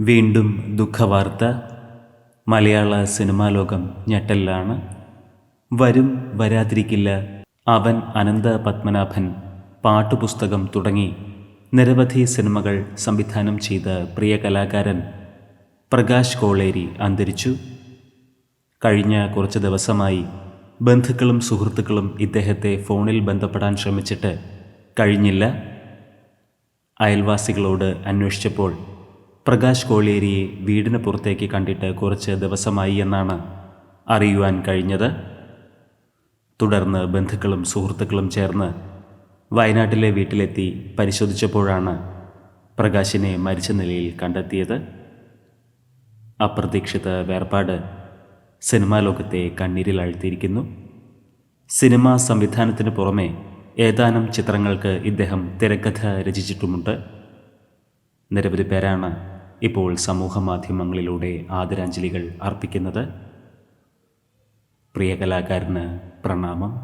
വീണ്ടും ദുഃഖവാർത്ത. മലയാള സിനിമാ ലോകം ഞെട്ടലിലാണ്. വരും വരാതിരിക്കില്ല. അവൻ അനന്ത പത്മനാഭൻ. പാട്ടുപുസ്തകം തുടങ്ങി. നിരവധി സിനിമകൾ സംവിധാനം ചെയ്ത പ്രിയ കലാകാരൻ പ്രകാശ് കോളേരി അന്തരിച്ചു. കഴിഞ്ഞ കുറച്ച് ദിവസമായി ബന്ധുക്കളും സുഹൃത്തുക്കളും ഇദ്ദേഹത്തെ ഫോണിൽ ബന്ധപ്പെടാൻ ശ്രമിച്ചിട്ട് കഴിഞ്ഞില്ല. അയൽവാസികളോട് അന്വേഷിച്ചപ്പോൾ പ്രകാശ് കോളേരിയെ വീടിന് പുറത്തേക്ക് കണ്ടിട്ട് കുറച്ച് ദിവസമായി എന്നാണ് അറിയുവാൻ കഴിഞ്ഞത്. തുടർന്ന് ബന്ധുക്കളും സുഹൃത്തുക്കളും ചേർന്ന് വയനാട്ടിലെ വീട്ടിലെത്തി പരിശോധിച്ചപ്പോഴാണ് പ്രകാശിനെ മരിച്ച നിലയിൽ കണ്ടെത്തിയത്. അപ്രതീക്ഷിത വേർപാട് സിനിമാ ലോകത്തെ കണ്ണീരിൽ അഴ്ത്തിയിരിക്കുന്നു. സിനിമാ സംവിധാനത്തിന് പുറമെ ഏതാനും ചിത്രങ്ങൾക്ക് ഇദ്ദേഹം തിരക്കഥ രചിച്ചിട്ടുമുണ്ട്. നിരവധി പേരാണ് ഇപ്പോൾ സമൂഹ മാധ്യമങ്ങളിലൂടെ ആദരാഞ്ജലികൾ അർപ്പിക്കുന്നത് പ്രിയ കലാകാരന് പ്രണാമം.